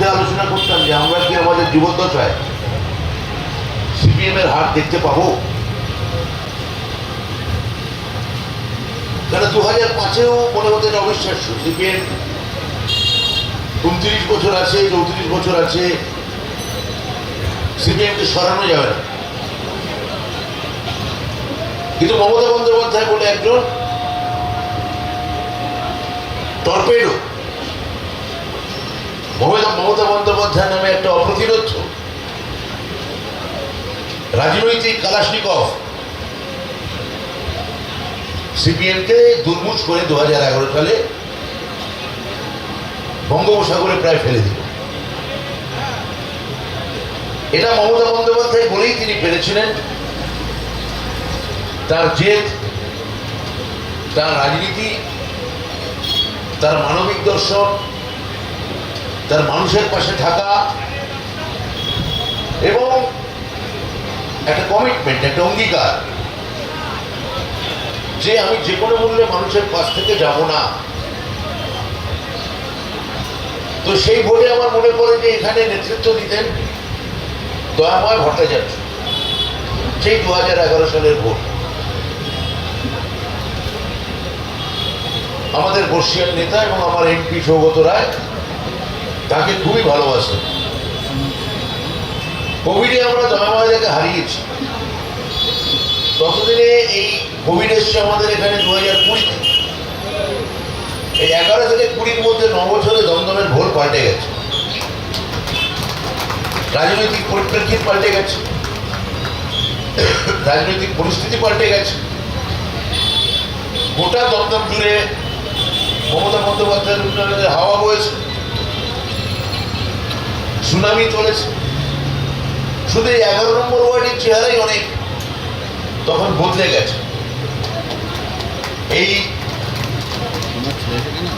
মধ্যে আলোচনা করতাম যে আমরা কি আমাদের জীবদ্দশায় সিপিএম এর হার দেখতে পাবো? কেন দু হাজার পাঁচেও মনে হতো অবিশ্বাস্য। সিপিএম উনত্রিশ বছর আছে, চৌত্রিশ বছর আছে সিপিএমকে সরানো যাবে না। কিন্তু মমতা বন্দ্যোপাধ্যায় বলে একজন টর্পেডো মমতা বন্দ্যোপাধ্যায় নামে একটা অপ্রতিরোধ। রাজনৈতিক সিপিএমকে দুর্মুষ করে দু হাজার এগারো সালে বঙ্গোপসাগরে প্রায় ফেলে দিল। এটা মমতা বন্দ্যোপাধ্যায় বলেই তিনি পেরেছিলেন তার জেদ, তার রাজনীতি, তার মানবিক দর্শন তার মানুষের পাশে থাকা এবং একটা কমিটমেন্ট একটা অঙ্গীকার যে আমি যে কোনো মূল্যে মানুষের পাশ থেকে যাব না। তো সেই ভোটে আমার মনে পড়ে যে এখানে নেতৃত্ব দিতেন দয়াময় ভট্টাচার্য, সেই দু হাজার এগারো সালের ভোট। আমাদের বর্ষিয়ান নেতা এবং আমার এমপি সৌগত রায় তাকে খুবই ভালোবাসে। কোভিডে আমরা দয়াময়দাকে হারিয়েছি। ততদিনে এই কোভিড এসছে আমাদের এখানে দু হাজার কুড়িতে এই এগারো থেকে কুড়ির মধ্যে নবছরে দমদমের ভোট পাল্টে গেছে। রাজনৈতিক পরিপ্রেক্ষিত পাল্টে গেছে। রাজনৈতিক পরিস্থিতি পাল্টে গেছে। গোটা দমদম জুড়ে মমতা বন্দ্যোপাধ্যায়ের হাওয়া বয়েছে সুনামি চলেছে। শুধু এগারো নম্বর ওয়ার্ডের চেহারাই অনেক, তখন বদলে গেছে। এই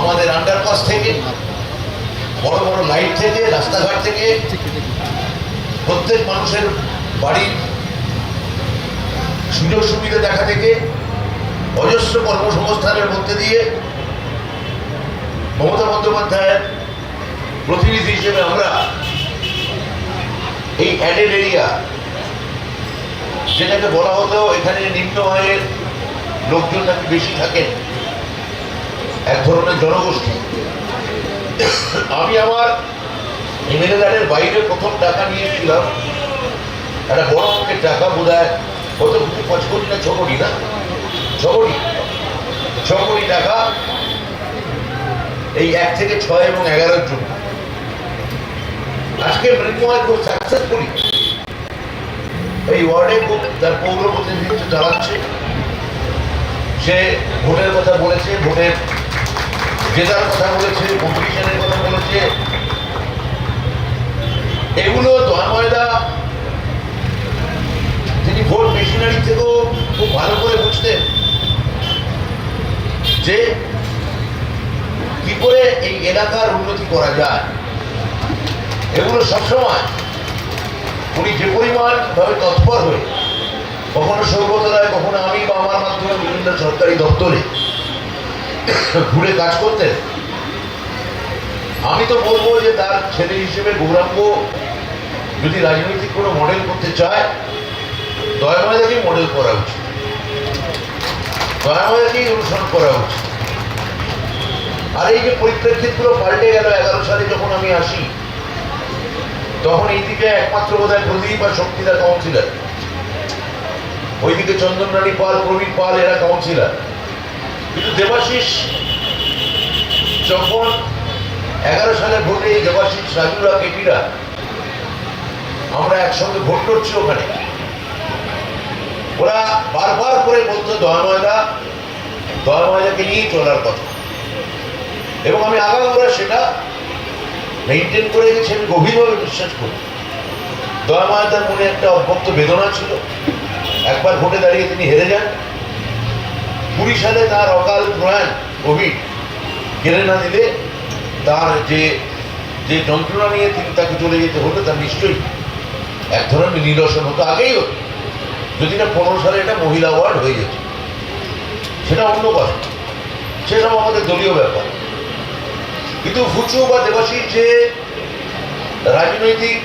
আমাদের আন্ডারপাস থেকে, বড় বড় লাইট থেকে, রাস্তাঘাট থেকে প্রত্যেক মানুষের বাড়ির সুযোগ সুবিধা দেখা থেকে অজস্র কর্মসংস্থানের মধ্যে দিয়ে মমতা বন্দ্যোপাধ্যায়ের প্রতিনিধি হিসেবে আমরা এই অ্যাডেড এরিয়া যেটাকে বলা হতো এখানে নিম্ন আয়ের লোকজন নাকি বেশি থাকেন, এক ধরনের জনগোষ্ঠী। আমি আমার এমএলএ বাইরে প্রথম টাকা নিয়েছিলাম, একটা বড় অঙ্কের টাকা বোধ হয় কত কোটি পাঁচ কোটি না ছ না ছ কোটি টাকা এই এক থেকে ছয় এবং এগারোর জন্য। আজকে মৃন্ময় খুব সাকসেসফুলি এই ওয়ার্ডে তার পৌর প্রতিনিধিত্ব চালাচ্ছে সে ভোটের কথা বলেছে ভোটের জেতার কথা বলেছে কম্পিটিশনের কথা বলেছে। এগুলো দয়াময়দা তিনি ভোট মেশিনারি থেকেও খুব ভালো করে বুঝতেন যে কি করে এই এলাকার উন্নতি করা যায়। এগুলো সবসময় উনি যে পরিমাণ ভাবে তৎপর হয়ে কখনো সৌগত রায় কখনো আমি বা আমার মাধ্যমে বিভিন্ন সরকারি দপ্তরে ঘুরে কাজ করতেন, আমি তো বলব যে তার ছেলে হিসেবে গৌরাঙ্গ যদি রাজনৈতিক কোনো মডেল করতে চায় দয়া দয়াময়দাকেই মডেল করা উচিত। দয়াময়দাকেই অনুসরণ করা উচিত। আর এই যে পরিপ্রেক্ষিতগুলো পাল্টে গেল, এগারো সালে যখন আমি আসি তখন এইদিকে একমাত্র বোধ হয় প্রদীপ আর শক্তিদা কাউন্সিলার। ওইদিকে চন্দনরানী পাল, প্রবীণ পাল, এরা কাউন্সিলার। কিন্তু দেবাশিস যখন এগারো সালে ভোটে দেবাশিস, রাজুরা কেটিরা আমরা একসঙ্গে ভোট করছি ওখানে। ওরা বারবার করে বলতো দয়াময়দা দয়াময়দাকে নিয়েই চলার কথা। এবং আমি আগাগোড়া সেটা মেনটেন করে গেছি, আমি গভীরভাবে বিশ্বাস করি। দয়াময়দার মনে একটা অভ্যক্ত বেদনা ছিল। একবার ভোটে দাঁড়িয়ে তিনি হেরে যান। কুড়ি সালে তার অকাল প্রয়াণ কোভিড কেড়ে না দিলে তার যে যে যন্ত্রণা নিয়ে তিনি তাকে চলে যেতে হতো, তা নিশ্চয়ই এক ধরনের নিরসন হতো। আগেই হতো। যদি না পনেরো সালে এটা মহিলা ওয়ার্ড হয়ে যেত। সেটা অন্য কথা। সেসব আমাদের দলীয় ব্যাপার। কিন্তু ফুচু বা দেবাশিস যে রাজনৈতিক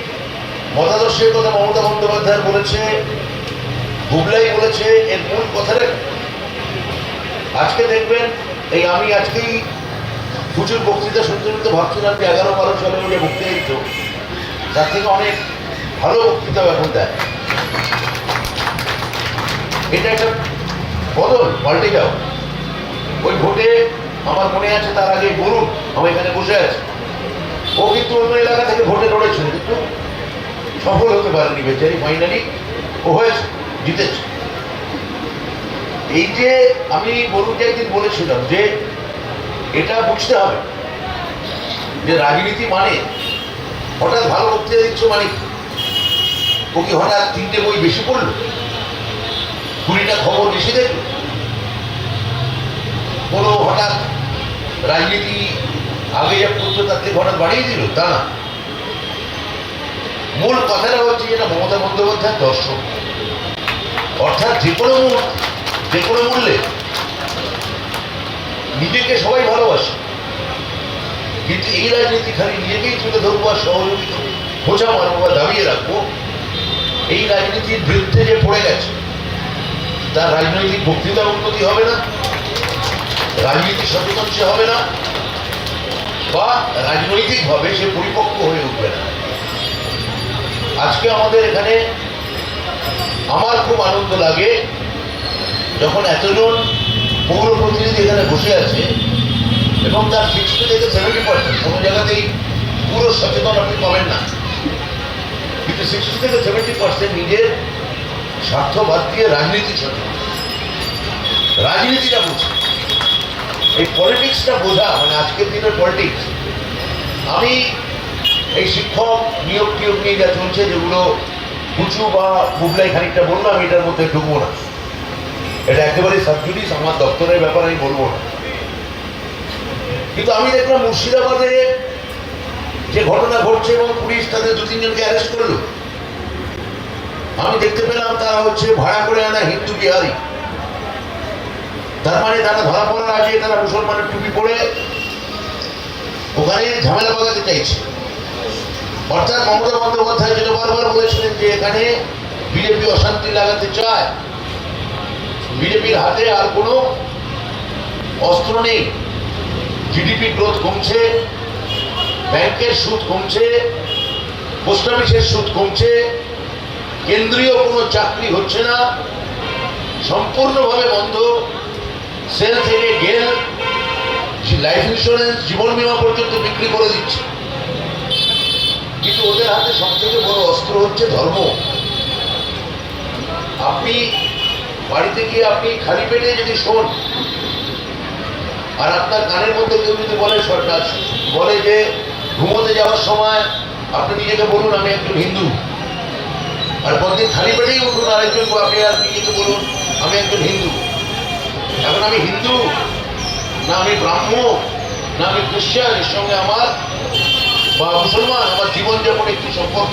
মতাদর্শের কথা মমতা বন্দ্যোপাধ্যায় বলেছে গুগলাই বলেছে, এর মূল কথাটা কি? আজকে দেখবেন, এই আমি আজকেই প্রচুর বক্তৃতা শুনতে শুনতে ভাবছিলাম যে এগারো বারো সালে যে বক্তৃতা দিত তার থেকে অনেক ভালো বক্তৃতাও এখন দেয়। এটা একটা বদল, পাল্টে যাও। ওই ভোটে আমার মনে আছে তার আগে বলুন আমি এখানে বসে আছি। ও কিন্তু অন্য এলাকা থেকে ভোটে লড়েছিল, কিন্তু সফল হতে পারেনি বেচারি ফাইনালি ও হয়েছে, জিতেছে। এই যে আমি বলুনকে একদিন বলেছিলাম যে এটা বুঝতে হবে যে রাজনীতি মানে হঠাৎ ভালো করতে দিচ্ছ মানে? ও কি হঠাৎ তিনটে বই বেশি পড়ল? কুড়িটা খবর বেশি দেখল? কোনো হঠাৎ রাজনীতি আগে যা করতো, তার থেকে হঠাৎ বাড়িয়ে দিল? তা না। মূল কথাটা হচ্ছে যেটা মমতা বন্দ্যোপাধ্যায় দর্শন অর্থাৎ যে কোনো যে কোনো মূল্যে নিজেকে সবাই ভালোবাসে। কিন্তু এই রাজনীতি খালি নিজেকেই তুলে ধরবো আর সহযোগিতা খোঁজা মারবো বা দাবিয়ে রাখব, এই রাজনীতির বিরুদ্ধে যে পড়ে গেছে, তার রাজনৈতিক বক্তৃতার উন্নতি হবে না। রাজনীতি সচেতন সে হবে না, বা রাজনৈতিকভাবে সে পরিপক্ক হয়ে উঠবে না। আজকে আমাদের এখানে আমার খুব আনন্দ লাগে যখন এতজন পৌর প্রতিনিধি এখানে বসে আছে এবং তার সিক্সটি থেকে সেভেন্টি পার্সেন্ট কোনো জায়গাতেই পুরো সচেতন আপনি পাবেন না। কিন্তু সিক্সটি থেকে সেভেন্টি পার্সেন্ট নিজের স্বার্থ বাদ দিয়ে রাজনীতি সচেতন। রাজনীতিটা বুঝে এই পলিটিক্সটা বোঝা মানে আজকের দিনের পলিটিক্স আমি এই শিক্ষক নিয়োগ টিয়োগ নিয়ে যা চলছে, যেগুলো উঁচু বা বুবলাই খানিকটা বললাম এটার মধ্যে ঢুকবো না। এটা একেবারে সাবজুডিস আমার দপ্তরের ব্যাপার আমি বলব না। কিন্তু আমি দেখলাম মুর্শিদাবাদে যে ঘটনা ঘটছে এবং পুলিশ তাদের দু তিনজনকে অ্যারেস্ট করল। আমি দেখতে পেলাম তারা হচ্ছে ভাড়া করে আনা হিন্দু বিহারি। তার মানে তারা ধরা পড়ার আগে তারা মুসলমানের টুপি পরে ওখানে ঝামেলা পাকাতে চাইছে। অর্থাৎ মমতা বন্দ্যোপাধ্যায় যেটা বারবার বলেছিলেন যে এখানে বিজেপি অশান্তি লাগাতে চায়, বিজেপির হাতে আর কোনো অস্ত্র নেই। জিডিপি গ্রোথ কমছে, ব্যাংকের সুদ কমছে, পোস্ট অফিসের সুদ কমছে, কেন্দ্রীয় কোনো চাকরি হচ্ছে না, সম্পূর্ণভাবে বন্ধ। সেল থেকে গেল লাইফ ইন্স্যুরেন্স জীবন বীমা পর্যন্ত বিক্রি করে দিচ্ছে। কিন্তু ওদের হাতে সব থেকে বড় অস্ত্র হচ্ছে ধর্ম। আপনি বাড়িতে গিয়ে আপনি খালি পেটে যদি শোন, আর আপনার কানের মধ্যে কেউ যদি বলে, সরকার বলে যে ঘুমোতে যাওয়ার সময় আপনি নিজেকে বলুন, আমি একজন হিন্দু। আর পরদিন খালি পেটেই উঠুন আরেকজন আপনি আর নিজেকে বলুন, আমি একজন হিন্দু। এখন আমি হিন্দু, না আমি ব্রাহ্ম, না আমি খ্রিস্টান এর সঙ্গে আমার বা মুসলমান, আমার জীবনযাপনের কি সম্পর্ক।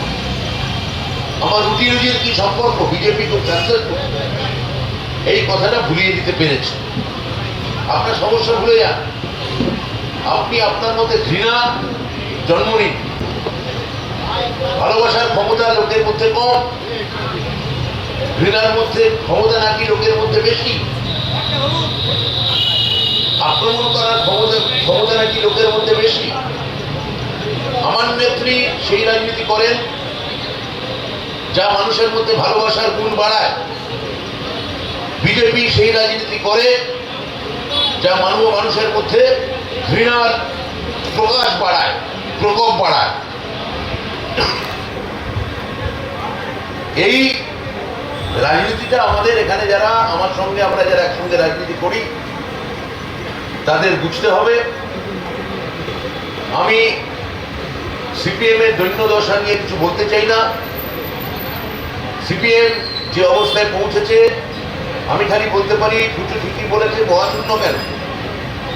আমার রুটি রুজির কি সম্পর্ক? বিজেপি খুব ক্যান্সেল এই কথাটা ভুলিয়ে দিতে পেরেছে। আপনার সমস্যা ভুলে যান। আপনি আপনার মধ্যে ঘৃণা, জন্ম নিন। ভালোবাসার ক্ষমতা লোকের মধ্যে কম। ঘৃণার মধ্যে, ক্ষমতা নাকি লোকের মধ্যে বেশি? আক্রমণ করার ক্ষমতা ক্ষমতা নাকি লোকের মধ্যে বেশি? আমার নেত্রী সেই রাজনীতি করেন, যা মানুষের মধ্যে ভালোবাসার গুণ বাড়ায়। বিজেপি সেই রাজনীতি করে, যা মানব মানুষের মধ্যে ঘৃণার প্রকাশ বাড়ায়, প্রকোপ বাড়ায়। এই রাজনীতিটা আমাদের এখানে যারা, আমার সঙ্গে আমরা যারা একসঙ্গে রাজনীতি করি, তাদের বুঝতে হবে। আমি সিপিএম এর দৈন্য দশা নিয়ে কিছু বলতে চাই না। সিপিএম যে অবস্থায় পৌঁছেছে, আমি খালি বলতে পারি ফুটু ঠিকই বলেছে, মহাশূন্য কেন?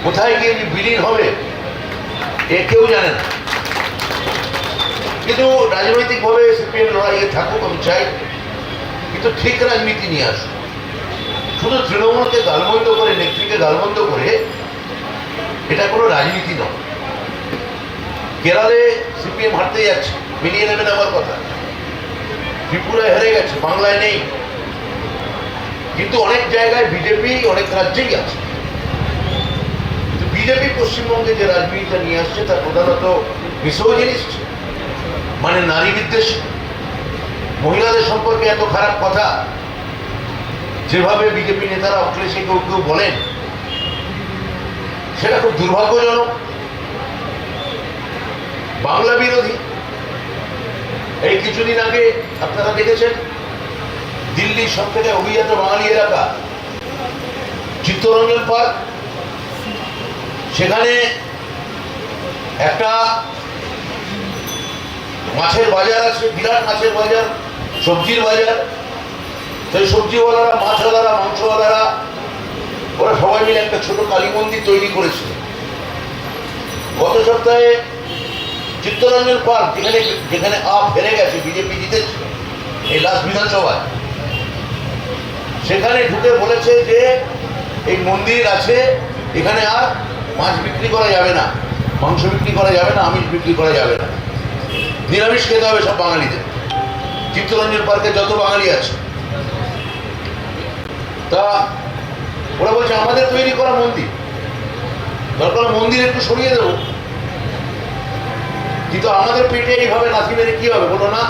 কোথায় গিয়ে বিলীন হবে, এ কেউ জানে না। কিন্তু রাজনৈতিকভাবে সিপিএম লড়াইয়ে থাকুক, আমি চাই। কিন্তু ঠিক রাজনীতি নিয়ে আসুন শুধু তৃণমূলকে গালমন্দ করে, নেত্রীকে গালমন্দ করে, এটা কোনো রাজনীতি নয়। কেরালে সিপিএম হারতে যাচ্ছে মিলিয়ে নেবেন আমার কথা। ত্রিপুরায় হেরে গেছে, বাংলায় নেই। কিন্তু অনেক জায়গায় বিজেপি, অনেক রাজ্যেই আছে। বিজেপি পশ্চিমবঙ্গে যে রাজনীতিটা নিয়ে আসছে, তার প্রধানত মিসোজিনিস্ট মানে নারী বিদ্বেষ মহিলাদের সম্পর্কে এত খারাপ কথা? যেভাবে বিজেপি নেতারা অখিলেশে কেউ কেউ বলেন, সেটা খুব দুর্ভাগ্যজনক। বাংলা বিরোধী। এই কিছুদিন আগে আপনারা দেখেছেন, দিল্লির সব থেকে অভিজাত বাঙালি এলাকা, চিত্তরঞ্জন পার্ক। সেখানে একটা মাছের বাজার আছে, বিরাট মাছের বাজার। সবজির বাজার, সেই সবজিওয়ালারা, মাছওয়ালারা, মাংসওয়ালারা, ওরা সবাই মিলে একটা ছোট কালী মন্দির তৈরি করেছিল গত সপ্তাহে চিত্তরঞ্জন পার্ক, যেখানে যেখানে আপ হেরে গেছে, বিজেপি জিতেছে, এই লাস্ট বিধানসভায়। সেখানে ঢুকে বলেছে যে, এই মন্দির আছে, এখানে আর মাছ বিক্রি করা যাবে না, মাংস বিক্রি করা যাবে না, আমিষ বিক্রি করা যাবে না। নিরামিষ খেতে হবে সব বাঙালিদের। চিত্তরঞ্জন পার্কে যত বাঙালি আছে। তা ওরা বলছে, আমাদের তৈরি করা মন্দির। দরকার মন্দির একটু সরিয়ে দেবো। কিন্তু আমাদের পেটে এইভাবে লাথি মেরে কি হবে বলো না?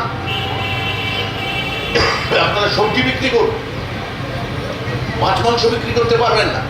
আপনারা সবজি বিক্রি করুন। মাছ মাংস বিক্রি করতে পারবেন না।